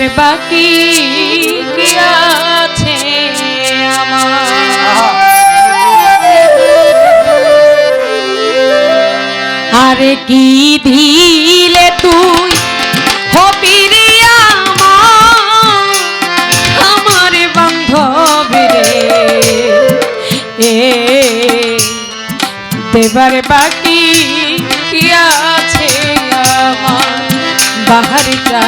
দেবার বাকি আছে আরে কি দিলে তুই হবি রে আমার? আমার বান্ধব রে। এ, দেবার বাকি আছে আমার? বাহার চা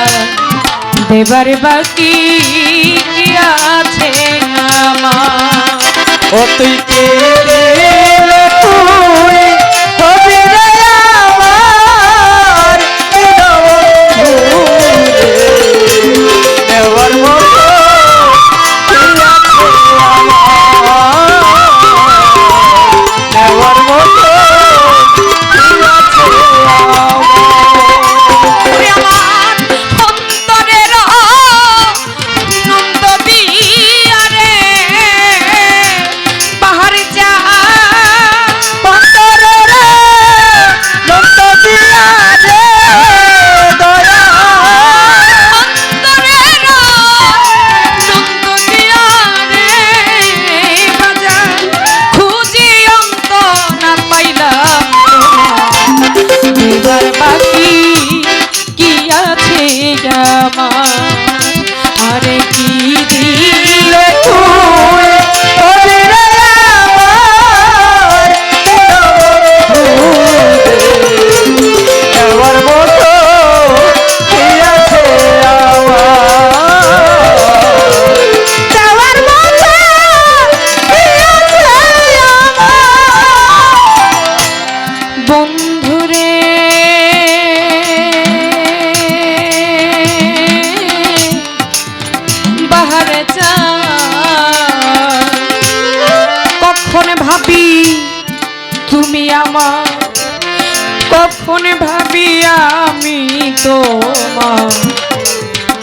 দেবার বাকি আছে আমার? ও তুই কে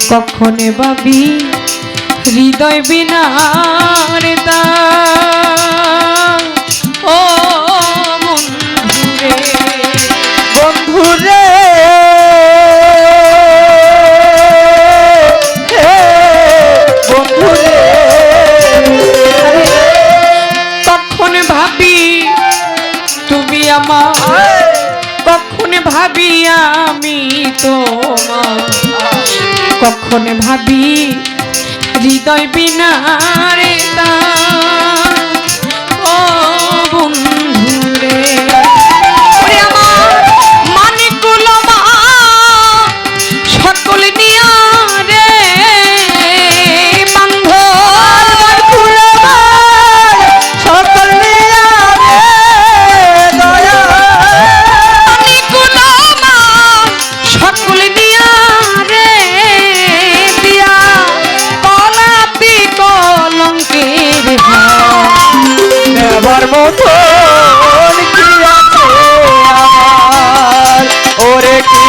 কখন ভাবি হৃদয় বিনার দা ও বন্ধুরে বন্ধুরে বন্ধুরে কখন ভাবি তুমি আমার? কখন ভাবি আমি তোমার? কখন ভাবি? হৃদয় বিনারে তা নেবার মতো কি আছে আমার? ওরে কি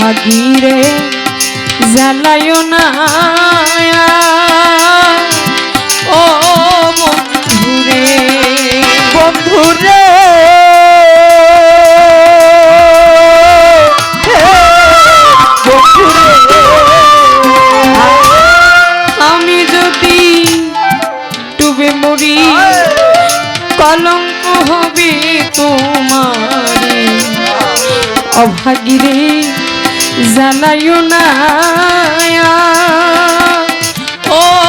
অভাগীরে জ্বালায় না ও বন্ধুরে বন্ধুরে। আমি যদি ডুবে মরি কলঙ্ক হবে তোমার। অভাগীরে জানাইও না ও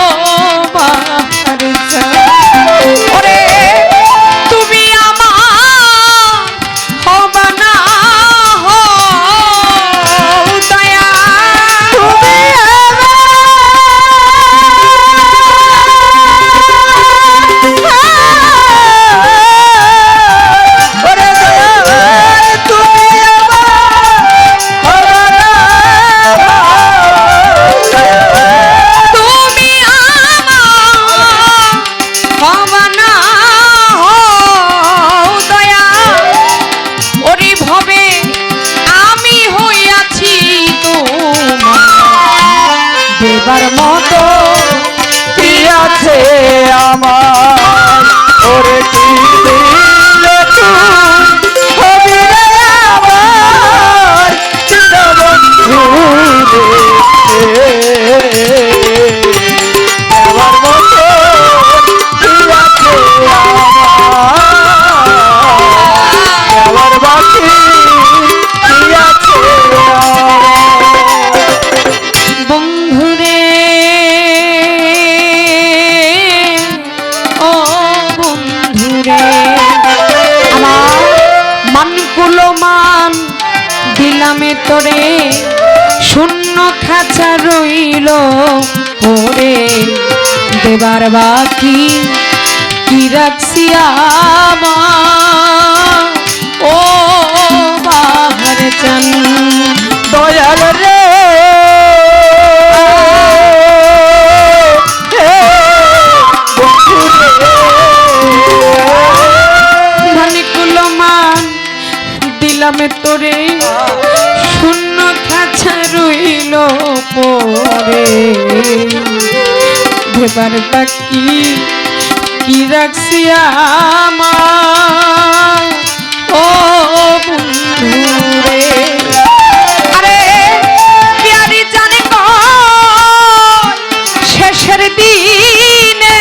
দেবার বাকি কি রাখছি ও বাহার চান। দয়াল রে। দিলামে তোরে। শূন্য খাঁচা রইল পরে। এবার বাকি কি রাখছি আমার? ও বন্ধুরে। দিনে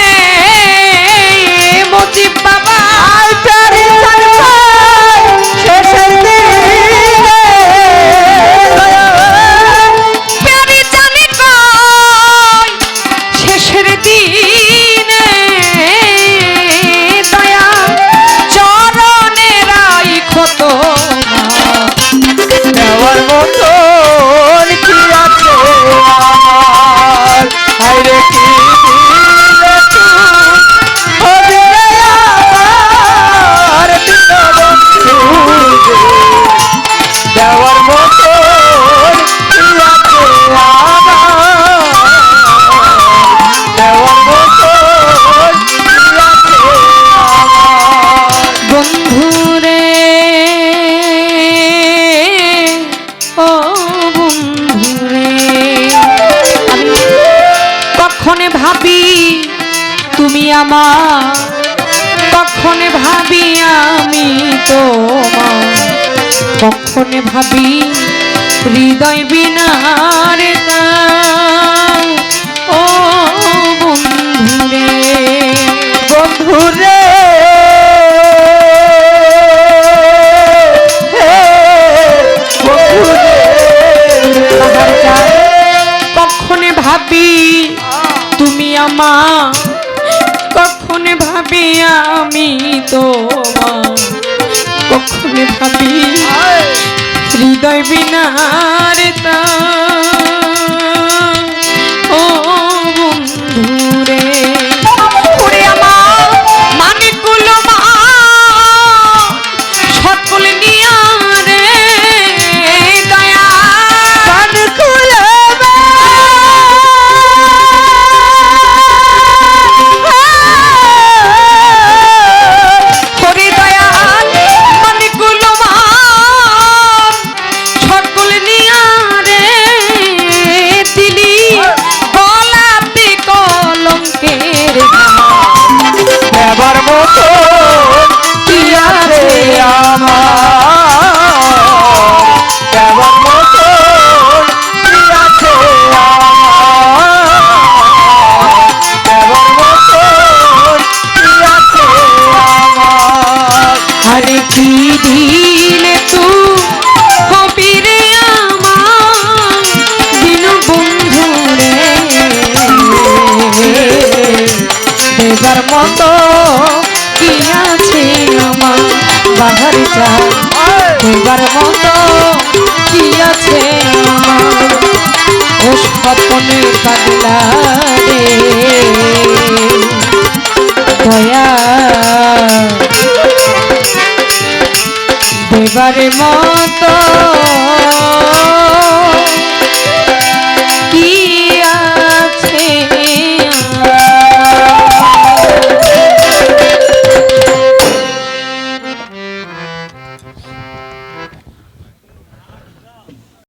মজিব বাবা তুমি আমার কখন ভাবি আমি তোমার? কখন ভাবি হৃদয় বিনার ও বন্ধুরে বন্ধুরে। কত কি আছে আমার বাহার চাল তোমার মতো কি আছে আমার? পুষ্পনে পাগলা দয়া। দেবার মতো